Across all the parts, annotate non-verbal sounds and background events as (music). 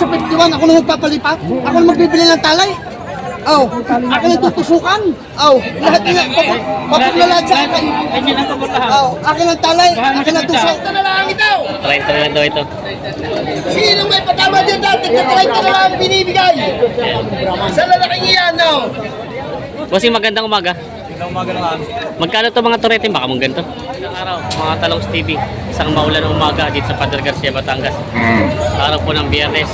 sa 51, ako na magpapalipat. Ako na magbibili ng talay. Oh, ako na tutusukan. Oh, lahat na, papaglalat sa akin. Oh, akin ang talay, akin ang tusok. Ito na lang ito. 30 na lang daw ito. Sino may patama dyan dati? Tignan ko na lang ang binibigay. Sa lalaking iyan, no? Bossing, magandang umaga. Magkano to mga turete? Baka mong ganito. Ilang araw, mga talong TV. Isang maulan na umaga dito sa Padre Garcia, Batangas. Araw po ng biyernes.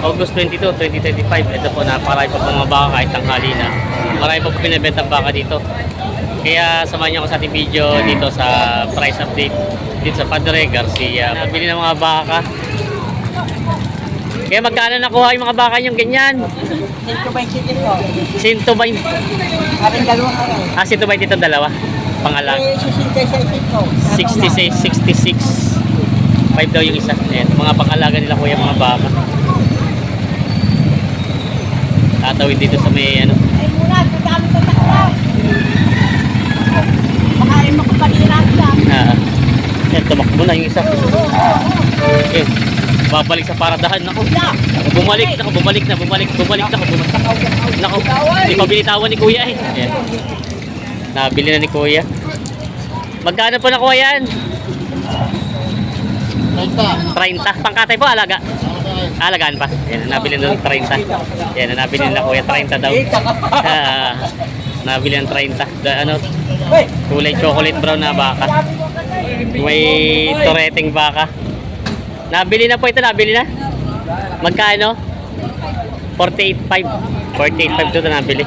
August 22, 2025. Ito po, napakarami po mga baka kahit tanghali na. Marami po po pinabentang baka dito. Kaya samahan niyo ako sa ating video dito sa price update dito sa Padre Garcia. Nabili ng mga baka. Kaya magkano nakuha yung mga baka niyong ganyan? Dito ba yung chicken ko? 120. Aking dalawang araw. Ah, 120 ito dalawa. Ko. 66, 66. 5 daw yung isa. Ayan, mga pangalaga nila kuya, mga baka. Tatawid dito sa may ano. Ay muna, dami ko takla. Makain mo ko panirap lang. Ah, yan, tumakbo na yung isa. Ayun, babalik sa paradahan. Naku, bumalik, naku, bumalik na, bumalik, bumalik na, bumalik. Naku, hindi pa binitawan ni kuya eh. Ayan. Nabili na ni kuya. Magkano po nakuha yan? 30. Pangkatay po, alaga. Alagaan pa. Yan, nabili na ng 30. Yan, nabili na kuya 30 daw. Ah, (laughs) nabili ng 30. Da, ano, kulay chocolate brown na baka. May tureteng baka. Nabili na po ito, nabili na. Magkano? 48.5. 48.5 ito nabili.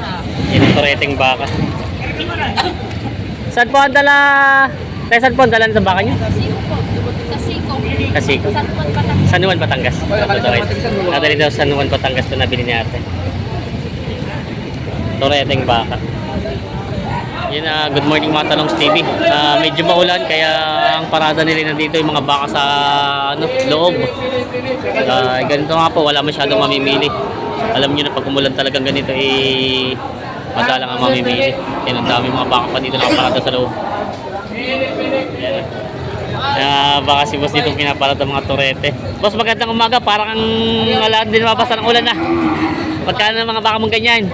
Yan ang tureteng baka. Saan po ang dala? Kaya saan po ang dala ng baka niyo? Kasi ko. San Juan, Batangas. Nadali daw San Juan, Batangas ito nabili ni ate. Tureteng baka. Yun na, good morning mga Talongs TV. Ah, medyo maulan kaya ang parada nila nandito yung mga baka sa ano, loob. Ah, ganito nga po, wala masyadong mamimili. Alam niyo na pag umulan talagang ganito eh madalang ang mamimili. Yan ang dami mga baka pa dito nakaparada sa loob. Yan. Ah, baka si boss dito pinaparada mga torete. Boss, magandang umaga. Parang ang din mabasa ng ulan na. Magkano mga baka mong ganyan?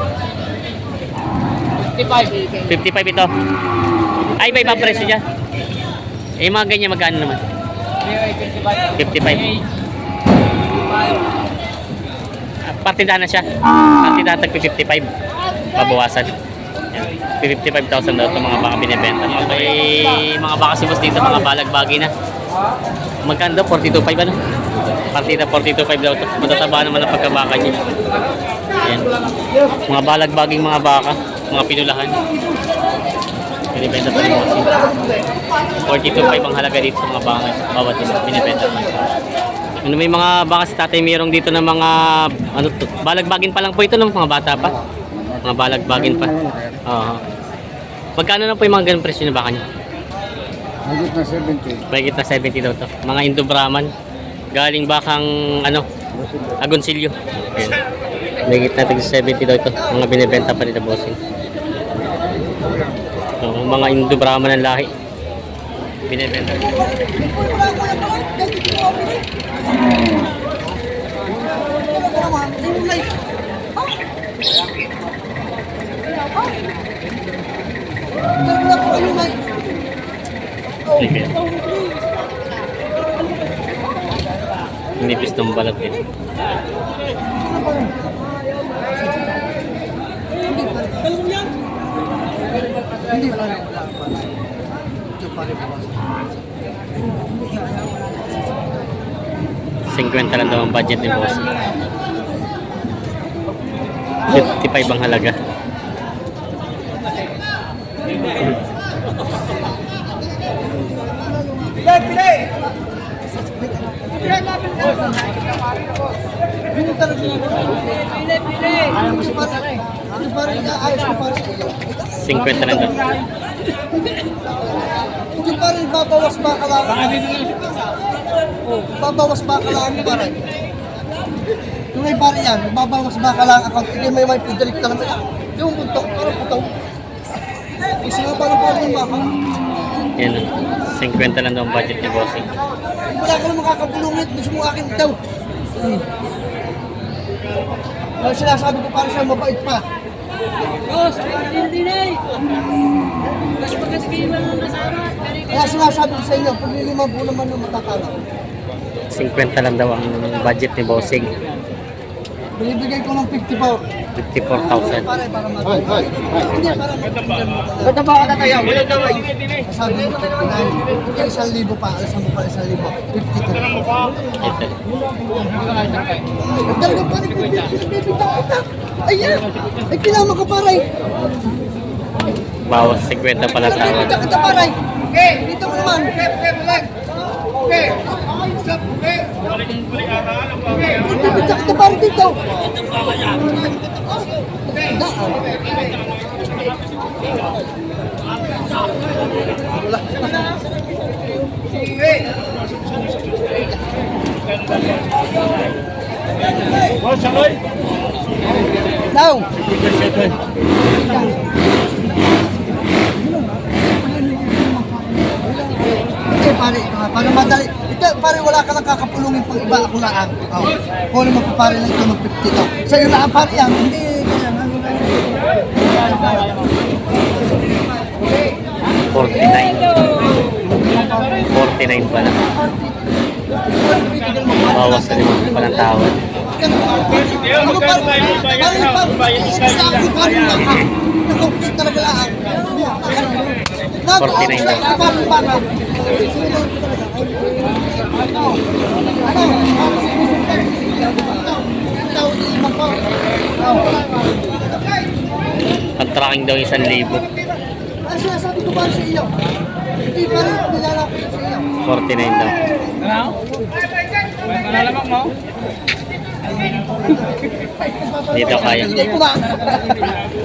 55 ito. Ay, iba ibang presyo niya. Eh, mga ganyan, magkano naman? 55. Ah, Partidahan na siya. Partidahan tag 55. Pabawasan. Yan. 55,000 daw itong mga baka binibenta. May mga baka sibos dito, mga balagbagi na. Magkano daw? 42,500 ano? Partida 42,500 daw ito. Matataba naman ang pagkabaka niya. Yan. Mga balagbaging mga baka, mga pinulahan. Binibenta pa rin mo. 42,500 ang halaga dito sa mga baka. Bawat isa, binibenta pa. Ano may mga baka si Tatay Mirong dito ng mga ano to, balagbagin pa lang po ito ng mga bata pa. Mga balagbagin pa. Oo. Magkano na po yung mga ganung presyo ng baka niyo? Higit na 70. Mahigit na 70 daw to. Mga Indo Brahman. Galing bakang ano, Agoncillo. Ayan. Mahigit na tig 70 daw ito. Mga binibenta pa nila bossing. So, mga Indo Brahman ang lahi. Binibenta. Nipis ng balat eh. Hindi pa rin. Hindi pa rin. 50 lang daw ang budget ni boss. 55 ang halaga. Ano pare ka? Ayos mo pare. 50 lang daw. Hindi pa rin babawas ba kalaan? Oh, babawas ba kalaan pare? Yung may pare yan, babawas ba kalaan account? Hindi may may pidirik talaga yan. Yung buntok, parang putaw. Isa nga parang pare yung baka. Yan. 50 lang daw ang budget ni bossing. Wala ka naman makakabulungit. Gusto mo akin daw. Hmm. Kaya sinasabi ko para sa'yo, mabait pa. Kaya sinasabi ko sa inyo, pag lilimang po naman yung matakala. 50 lang daw ang budget ni Bossing. Binibigay ko ng 54. 54,000. Pare, para matay. Hindi, para. Ba't na ba ako natayo? Wala daw ay. Sabi mo, ikaw isang libo pa, alasan mo pa isang libo. 52. Ito. Ang dalawa pa rin, bibitaw kita. Ayan, ay kinama ka paray. Bawas 50 pala sa Bibitaw kita paray. Dito mo naman. Bibitaw kita paray dito. Daan. Now. Hindi pare, ah, para madali. Ito pare wala ka lang kakapulungin pang iba ako lang. Oh. Kung ano magpapare lang ito ng 50 to. Sa iyo lang pare yan. Hindi ano lang. 49. 49 pala. Bawas na naman pa ng tawad. Ano pare? Pare pare. Isa ako pare lang. ah. Naku, gusto talaga lang. Naku, 49 lang. Ang tracking daw 1,000. Ano sinasabi ko para sa iyo? Hindi pa rin nilalapit sa iyo. 49 daw. Kaya. Hindi ko ba?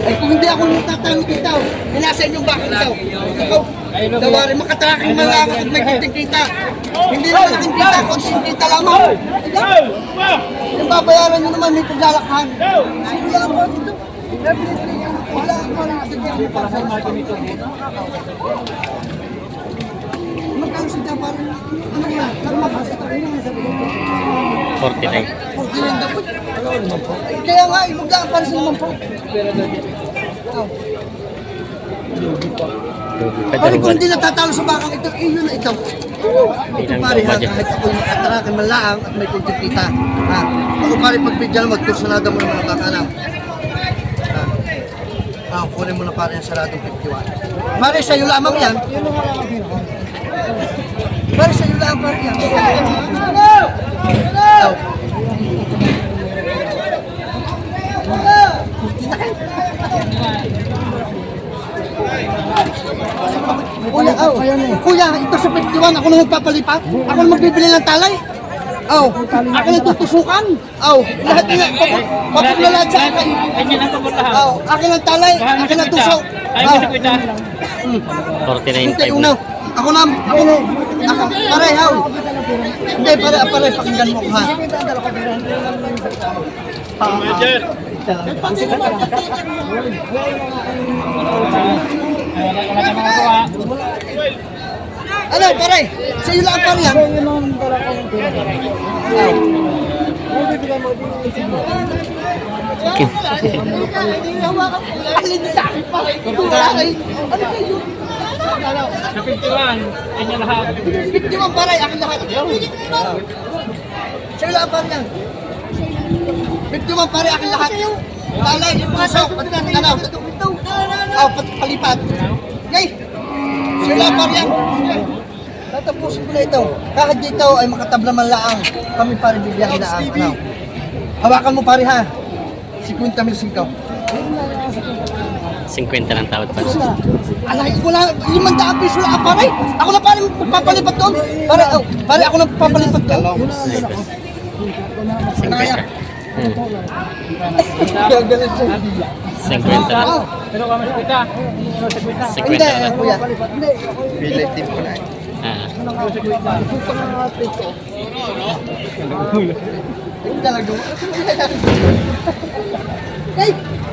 Ay kung hindi ako natatangi kita, nasa inyong bakit ikaw? Ikaw, tawari makatraking man lang at may kita. Hindi naman aking kita, konting kita lamang. Yung babayaran nyo naman may paglalakhan. Sige lang po dito. Wala ako na para sa inyo. Magkano siya para ano yan? Para mapasa ka rin sa 49. kaya nga, imaglaan para sa naman po. Oh. Pare, kung hindi natatalo sa bakang ito, eh, yun na ito. Ito pare ha, kahit ako yung atarakan man laang at may kunting kita. Ha? Ako pare, pag bigyan mo, naman ang bakanang. Ha? Ah, kunin mo na pare yung saradong 51. Pare, sa'yo lamang yan. Pare, sa'yo lamang pare yan. Oh. Kuya, oh, kuya, ito sa 51, ako na magpapalipat. Ako na magbibili ng talay. Oh, ako na tutusukan. Oh, lahat na, papaglalat sa akin. Oh, akin ang talay, akin ang tuso. Oh, 49 hindi una. Ako na, ako ako, parehaw. Hindi, pare, pare, pakinggan mo ha. Ano, pare? Sa'yo lang pare yan. Alin sa akin pare? Ano kayo? Sa 51, kanya lahat. 51 pare, akin lahat. Sa'yo lang pare yan. 51 pare, akin lahat. Talay, pasok, ano? Oh, pat palipat. Yay! Sa'yo lang pare yan. Tatapusin ko na ito. Kahit dito ay makatabla man laang, kami pare bibiyang laang. Ano? Hawakan mo pare ha. 50 mil 5. 50 lang tawad pa. Alay, wala, limang daang piso lang pare. Ako na pare magpapalipat doon. Pare, oh, pare ako na papalipat doon. Naya. Hmm. Gagalit siya. 50 lang. Oh, Pero kami sa kita. Pero sa kita. 50 hindi, lang. kuya. Pilit din ko na. Ah. Hindi talaga. Hey,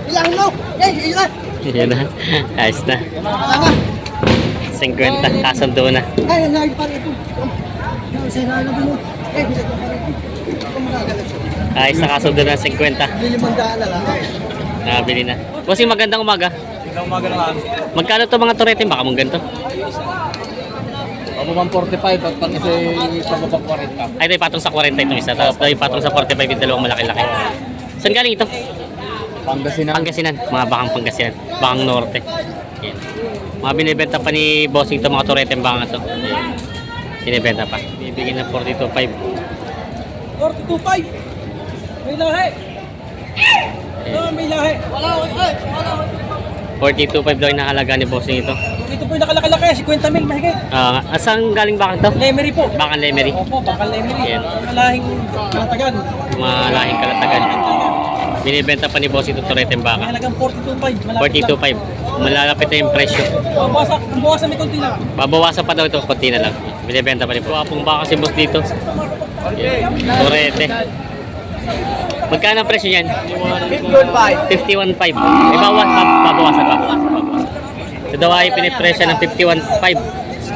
ilahin mo. Hey, ilan. Yan na. Ayos na. Tama. 50. Kasundo na. Ay, ang lagi pare ito. Na dun. Eh, bisa ko pare. Ako magagalit siya. Ay, sa kasundo ng 50. Hindi limang daan na lang. Nabili na. Bossing, magandang umaga. Ikaw umaga. Magkano to mga turete? Baka mong ganito. Pababang 45 at pang isa pababang 40. Ay, ito yung patong sa 40 itong isa. Tapos ito yung patong sa 45 yung dalawang malaki-laki. Saan galing ito? Pangasinan. Pangasinan. Mga bakang Pangasinan. Bakang Norte. Yan. Mga binibenta pa ni Bossing to mga turete yung baka to. Yan. Binibenta pa. Bibigyan ng 42.5. 42.5. May lahi. No, may lahi. 42.5 daw yung nakalaga ni Bossing ito. Ito po yung nakalaki-laki, 50 mil mahigit. Ah, asang galing bakang to? Lemery po. Bakang Lemery. Opo, bakal Lemery. Yan. Kalahing matagan. Mga lahing kalatagan. Binibenta pa ni Bossing ito turete yung baka. Halagang 42.5. Malapit 42.5. Malalapit na yung presyo. lang. Bawasan, bawasan may konti lang. Babawasan pa daw ito, konti na lang. Binibenta pa rin po. Apong baka si boss dito. Yan. Torete. Magkano ang presyo niyan? 51.5. May bawas, bab- babawasan pa. Ito daw ay pinipresyo ng 51.5.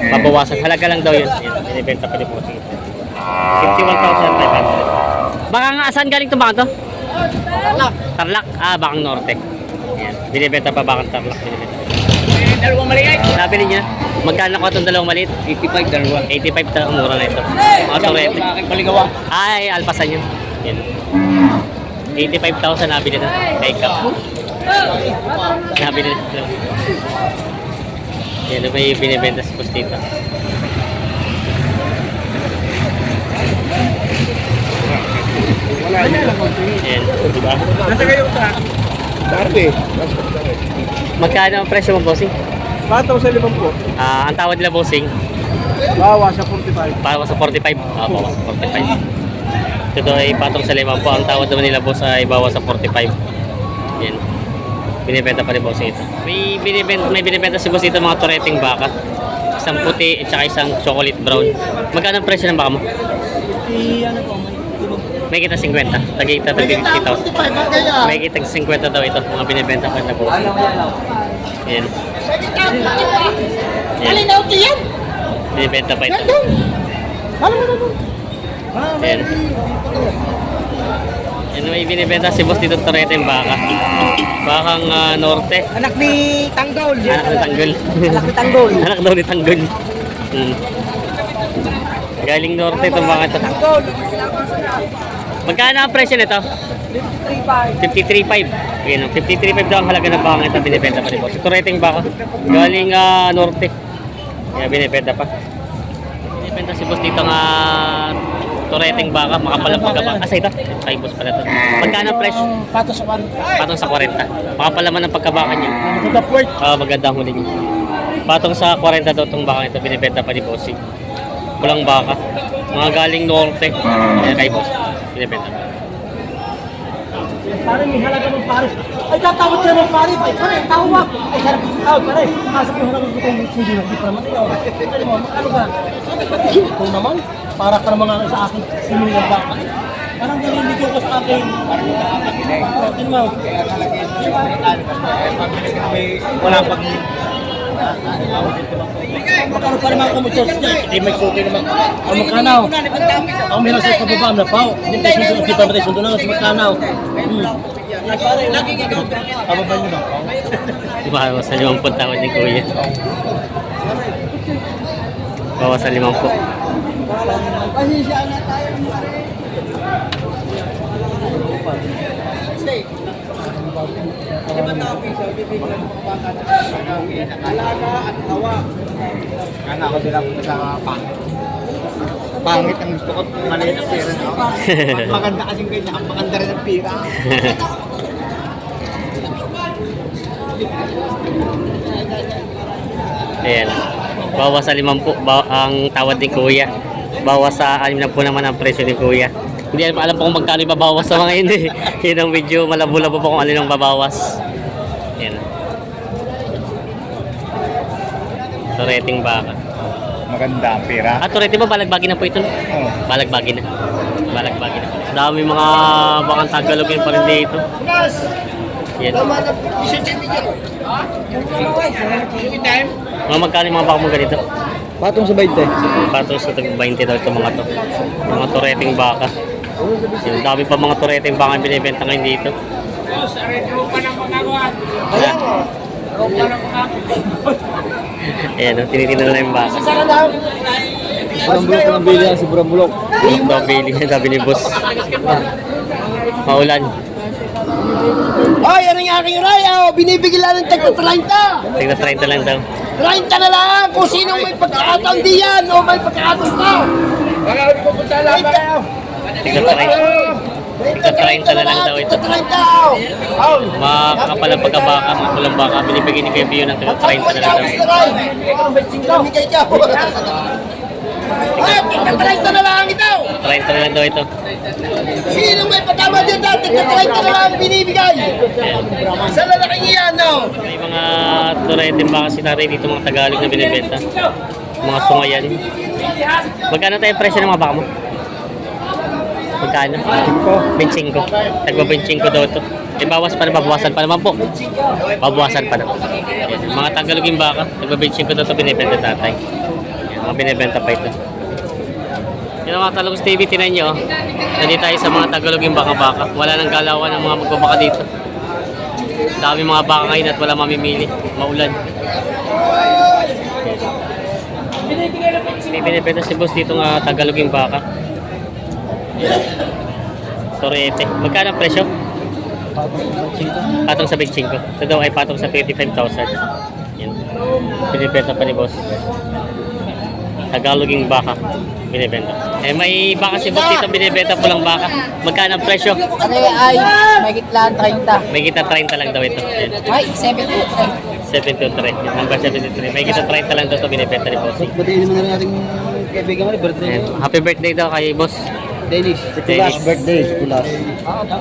Babawasan. Halaga lang daw yun. Binibenta pa rin po. 51,500. Baka nga, saan galing itong baka to? Tarlac. Tarlac? Ah, bakang norte. Yan. Binibenta pa bakang Tarlac. Binibenta. Dalawang maliit. Nabili niya. Magkano ko itong dalawang maliit? 85 dalawa. 85 ta mura na ito. Sa aking paligawa. Ay, alpasan yun. Yan. 85,000 nabili na. Kay Kap. Nabili na. Yan, may binibenta sa postita. Yan, diba? Nasa kayo sa? Dati. Magkano ang presyo mo, bossing? Bataw sa limang po. Ah, ang tawad nila, bossing, Bawa sa 45. Para sa 45. Ah, bawas sa 45. Ito ay patong sa lima po. Ang tawad naman nila boss ay bawas sa 45. Yan. Binibenta pa rin boss ito. May binibenta, may binibenta si boss ito mga toreting baka. Isang puti at saka isang chocolate brown. Magkano ang presyo ng baka mo? Si ano po, may kita 50. Tagita May kita 50,000. 45 ang kaya. May kita 50 daw ito. Mga binibenta pa na boss. Yan. Yan. Binibenta pa ito. Yan. Yan may binibenta si boss dito Torete yung baka. Bakang ah, norte. Anak ni Tanggol. Anak ni Tanggol. Anak ni Tanggol. Anak daw ni Tanggol. Hmm. Galing norte itong baka ito. Tanggol. Magkano ang presyo nito? 53.5. 53.5. Yan, 53.5 daw ang halaga ng baka ito binibenta pa ni boss. Torete yung baka. Galing ah, norte. Kaya binibenta pa. Binibenta si boss dito nga Toreteng baka, makapalang pagkabaka. Asa ito? Kay boss pala ito. Magkano ang presyo? Ang Pato sa kwan. Patong sa 40. Makapalaman ng pagkabaka niya. Maganda port. Ah, maganda ang huli niya. Patong sa 40 daw itong baka ito, binibenta pa ni Bossy. Pulang baka. Mga galing norte. Kaya kay Boss. Binibenta pa. Pare, may halaga mong pare. Ay, tatawag ka naman pare. Ay, pare, tawag. Ay, sarap. Tawag, pare. Pasok yung halaga ko itong hindi na. Hindi pa naman ikaw. Ano mo, magkano ba? Ito naman. Para ka naman nga sa akin. Sino yung baka? Parang naliligaw ko sa akin. Oh, tingnan mo. Wala pag Magkano pa naman kumutos niya? Hindi may suki naman. Ang magkanaw. Ang meron sa pababa na pao. Hindi tayo sundo, hindi pa tayo sundo na sa magkanaw. Hmm. Laging ikaw. Pababa niyo ba? Bawas sa limang po tawad ni Kuya. Bawas sa limang po. Kaya ako din ako sa pangit. Pangit ang gusto ko, maliit ang pera na ako. (laughs) Maganda kasing ganyan, ang maganda rin ang pera. Ayan. Bawas sa limang po ba- ang tawad ni Kuya. Bawas sa anim na po naman ang presyo ni Kuya. Hindi alam, alam po kung magkano ibabawas sa mga yun eh. (laughs) Yun ang medyo malabo-labo po kung alin ang babawas. Ayan. Toreting baka. Maganda ang pera. Ah, Torete ba balagbagi na po ito? Oo. Balagbagi na. Balagbagi na. Dami mga bakang Tagalogin pa rin dito. Yan. Mga magkano yung mga baka mo ganito? Patong sa 20. Patong sa tag 20 daw ito mga to. Mga toreting baka. Yung dami pa mga turete yung baka binibenta ngayon dito. Ayan o. Ayan, oh, tinitingnan na yung baka. Sobrang bulok ng bili yan, sobrang bulok. Bulok daw bili, sabi ni boss. Maulan. Ay, ano yung aking raya? Oh, binibigil lang ng tagpo 30. Tignan 30 lang daw. 30 na lang kung sino may pagkakataon diyan o may pagkakataon na. Tignan 30. Tignan 30 na lang daw ito. 30. Makakapal ang pagkabaka, mga pulang baka. Binibigyan ni Kuya Bio ng tignan 30 na lang daw. Ka. Ay, tigka 30 na lang ito. 30 na lang daw ito. Sino may patama dyan dati? Tigka 30 na lang binibigay. Sa lalaking iyan, no? May mga turete baka sinari dito mga Tagalog na binibenta. Mga sungayan. Magkano tayo presyo ng mga baka mo? Magkano? 25. Tagba 25 daw ito. Eh, bawas pa na, babawasan pa naman po. Babawasan pa naman. Yan. Mga Tagalog yung baka, 25 daw ito binibenta tatay. Yan, mga binibenta pa ito. Yan mga Talogos TV, tinan nyo. oh. Nandito tayo sa mga Tagalog yung baka-baka. Wala nang galawan ng mga magbabaka dito. Dami mga baka ngayon at wala mamimili. Maulan. Binibenta si boss dito nga Tagalog yung baka. Torete. Magkano ang presyo? Patong sa 25. Ito daw ay patong sa 35,000. Yan. Binibenta pa ni boss. Tagalog yung baka. Binibenta. Eh may baka si boss dito binibenta pulang baka. Magkano ang presyo? Ano ay may kitlaan 30. May kita 30 lang daw ito. Yan. Ay, 72. 723. Number 73. May kita 30 lang daw ito binibenta ni boss. Batiin naman na natin kaibigan mo, birthday. Happy birthday daw kay boss. Danish. Danish. Danish. Danish. Danish.